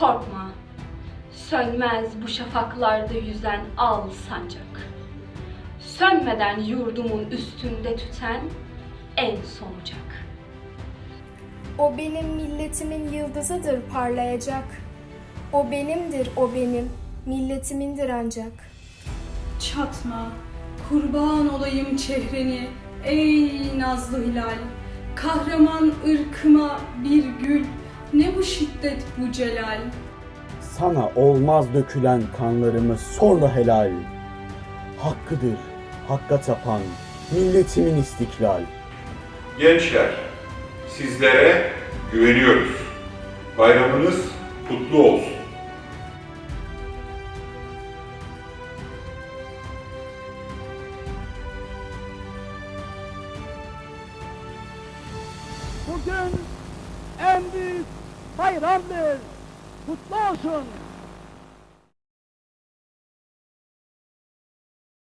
Korkma, sönmez bu şafaklarda yüzen al sancak. Sönmeden yurdumun üstünde tüten en sonucak. O benim milletimin yıldızıdır parlayacak. O benimdir o benim, milletimindir ancak. Çatma, kurban olayım çehreni, ey nazlı hilal. Kahraman ırkıma bir gül, ne bu şiddet bu celal. Sana olmaz dökülen kanlarımız sonra helal. Hakkıdır, hakka tapan, milletimin istiklal. Gençler, sizlere güveniyoruz. Bayramınız kutlu olsun. Bugün bayramdır. Kutlu olsun.